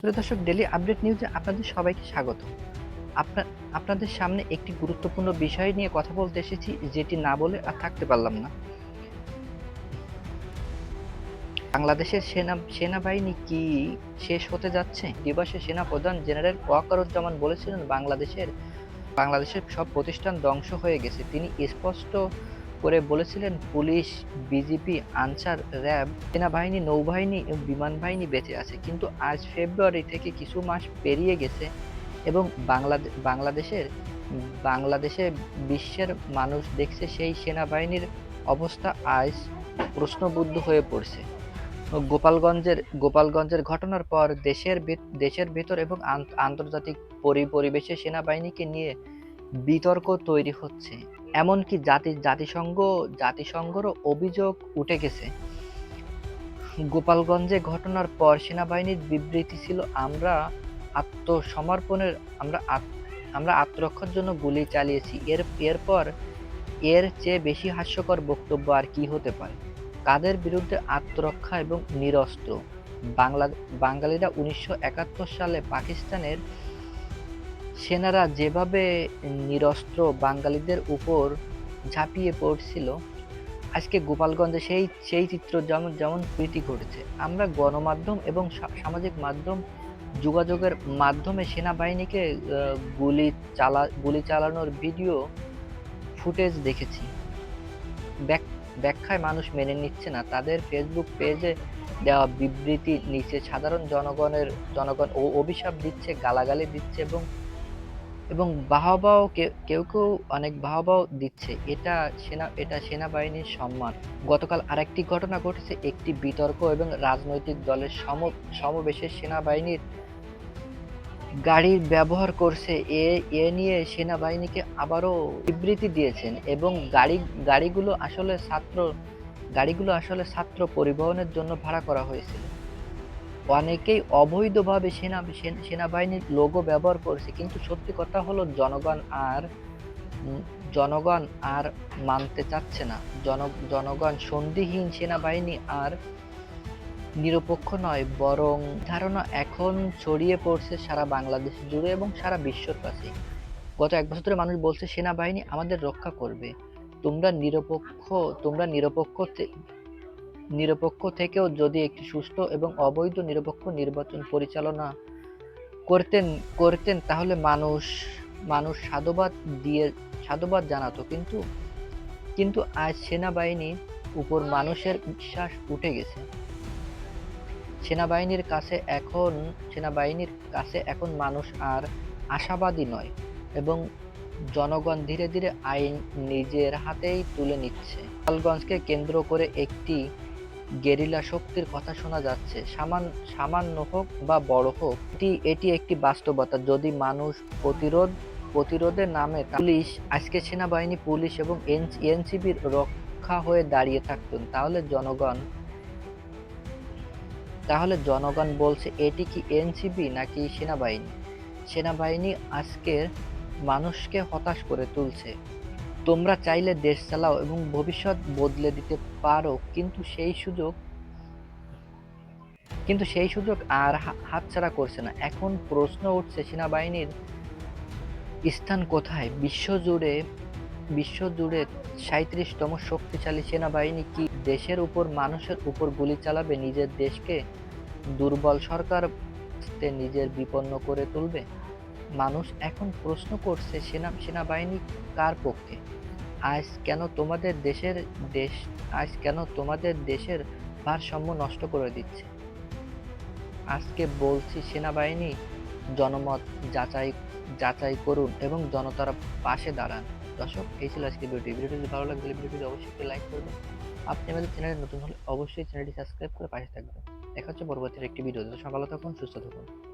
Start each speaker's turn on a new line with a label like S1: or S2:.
S1: প্রিয় দর্শক daily update নিউজে আপনাদের সবাইকে স্বাগত। আপনার, আপনাদের সামনে একটি গুরুত্বপূর্ণ বিষয় নিয়ে কথা বলতে এসেছি, যেটি না বলে আর থাকতে পারলাম না। বাংলাদেশের সেনা, সেনাবাহিনী কি শেষ হতে যাচ্ছে? দিবসে সেনা প্রধান জেনারেল ওয়াকারুজ্জামান বলেছিলেন, বাংলাদেশের বাংলাদেশের সব প্রতিষ্ঠান ধ্বংস হয়ে গেছে। তিনি স্পষ্ট করে বলেছিলেন, পুলিশ, বিজিপি, আনসার, র্যাব, সেনাবাহিনী, নৌবাহিনী এবং বিমান বাহিনী বেঁচে আছে। কিন্তু আজ ফেব্রুয়ারি থেকে কিছু মাস পেরিয়ে গেছে এবং বাংলাদেশ বাংলাদেশের, বাংলাদেশে বিশ্বের মানুষ দেখছে সেই সেনাবাহিনীর অবস্থা আজ প্রশ্নবুদ্ধ হয়ে পড়ছে। গোপালগঞ্জের গোপালগঞ্জের ঘটনার পর দেশের দেশের ভেতর এবং আন্ত- আন্তর্জাতিক পরি- পরিবেশে সেনাবাহিনীকে নিয়ে বিতর্ক তৈরি হচ্ছে। এমনকি জাতি, জাতিসংঘ জাতিসংঘরও অভিযোগ উঠে গেছে। গোপালগঞ্জে ঘটনার পর সেনাবাহিনীর বিবৃতি ছিল, আমরা আত্মসমর্পণের, আমরা আমরা আত্মরক্ষার জন্য গুলি চালিয়েছি। এর, এরপর এর চেয়ে বেশি হাস্যকর বক্তব্য আর কি হতে পারে? কাদের বিরুদ্ধে আত্মরক্ষা এবং নিরস্ত্র? বাংলা, বাঙালিরা উনিশশো একাত্তর সালে পাকিস্তানের সেনারা যেভাবে নিরস্ত্র বাঙালিদের উপর ঝাঁপিয়ে পড়ছিল, আজকে গোপালগঞ্জে সেই সেই চিত্র যেমন যেমন প্রীতি ঘটেছে। আমরা গণমাধ্যম এবং সামাজিক মাধ্যম যোগাযোগের মাধ্যমে সেনাবাহিনীকে গুলি চালা, গুলি চালানোর ভিডিও, ফুটেজ দেখেছি। ব্যাখ্যায় মানুষ মেনে নিচ্ছে না। তাদের ফেসবুক পেজে দেওয়া বিবৃতি নিচে সাধারণ জনগণের, জনগণ ও অভিশাপ দিচ্ছে, গালাগালি দিচ্ছে এবং এবং বাহবাও কেউ কেউ অনেক বাহবাও দিচ্ছে। এটা সেনা, এটা সেনাবাহিনীর সম্মান। গতকাল আরেকটি ঘটনা ঘটেছে, একটি বিতর্ক এবং রাজনৈতিক দলের সম, সমাবেশে সেনাবাহিনীর গাড়ির ব্যবহার করছে। এ এ নিয়ে সেনাবাহিনীকে আবারও বিবৃতি দিয়েছেন এবং গাড়ি, গাড়িগুলো আসলে ছাত্র, গাড়িগুলো আসলে ছাত্র পরিবহনের জন্য ভাড়া করা হয়েছিল। অনেকেই অবৈধভাবে সেনা, সেন- সেনাবাহিনীর লোগো ব্যবহার করছে, কিন্তু সত্যি কথা হলো জনগণ আর জনগণ আর মানতে চাচ্ছে না। জন, জনগণ সন্ধিহীন সেনাবাহিনী আর নিরপেক্ষ নয়, বরং ধারণা এখন ছড়িয়ে পড়ছে সারা বাংলাদেশ জুড়ে এবং সারা বিশ্বর কাছে। গত এক বছর ধরে মানুষ বলছে, সেনাবাহিনী আমাদের রক্ষা করবে। তোমরা নিরপেক্ষ তোমরা নিরপেক্ষ নিরপেক্ষ থেকেও যদি একটি সুস্থ এবং অবৈধ নিরপেক্ষ নির্বাচন পরিচালনা করতেন করতেন, তাহলে মানুষ মানুষ সাধুবাদ দিয়ে, সাধুবাদ জানাতো। কিন্তু কিন্তু আজ সেনাবাহিনীর উপর মানুষের বিশ্বাস উঠে গেছে। সেনাবাহিনীর কাছে এখন, সেনাবাহিনীর কাছে এখন মানুষ আর আশাবাদী নয় এবং জনগণ ধীরে ধীরে আইন নিজের হাতেই তুলে নিচ্ছে। গোপালগঞ্জকে কেন্দ্র করে একটি গেরিলা শক্তির কথা শোনা যাচ্ছে। সামান, সামান্য হোক বা বড় হোক, এটি এটি একটি বাস্তবতা। যদি মানুষ প্রতিরোধ, প্রতিরোধের নামে পুলিশ, আজকে সেনাবাহিনী, পুলিশ এবং এনসিবির রক্ষা হয়ে দাঁড়িয়ে থাকতেন, তাহলে জনগণ তাহলে জনগণ বলছে, এটি কি এনসিবি নাকি সেনাবাহিনী? সেনাবাহিনী আজকের মানুষকে হতাশ করে তুলছে। তোমরা চাইলে দেশ চালাও এবং ভবিষ্যৎ বদলে দিতে পারো, কিন্তু সেই সুযোগ, কিন্তু সেই সুযোগ আর হাতছাড়া করছে না। এখন প্রশ্ন উঠছে, সেনাবাহিনীর স্থান কোথায়? বিশ্বজুড়ে বিশ্বজুড়ে সাঁত্রিশতম শক্তিশালী সেনাবাহিনী কি দেশের উপর, মানুষের উপর গুলি চালাবে, নিজের দেশকে দুর্বল সরকার নিজের বিপন্ন করে তুলবে? মানুষ এখন প্রশ্ন করছে, সেনা, সেনাবাহিনী কার পক্ষে? আজ কেন তোমাদের দেশের দেশ, আজ কেন তোমাদের দেশের ভারসাম্য নষ্ট করে দিচ্ছে? আজকে বলছি সেনাবাহিনী, জনমত যাচাই যাচাই করুন এবং জনতার পাশে দাঁড়ান। দর্শক, এই ছিল আজকে ভিডিও ভিডিওটি যদি ভালো লাগলে ভিডিওটি অবশ্যই লাইক করবেন। আপনি আমাদের চ্যানেলে নতুন হলে অবশ্যই চ্যানেলটি সাবস্ক্রাইব করে পাশে থাকবেন। দেখা হচ্ছে পরবর্তী একটি ভিডিও ভালো থাকুন, সুস্থ থাকুন।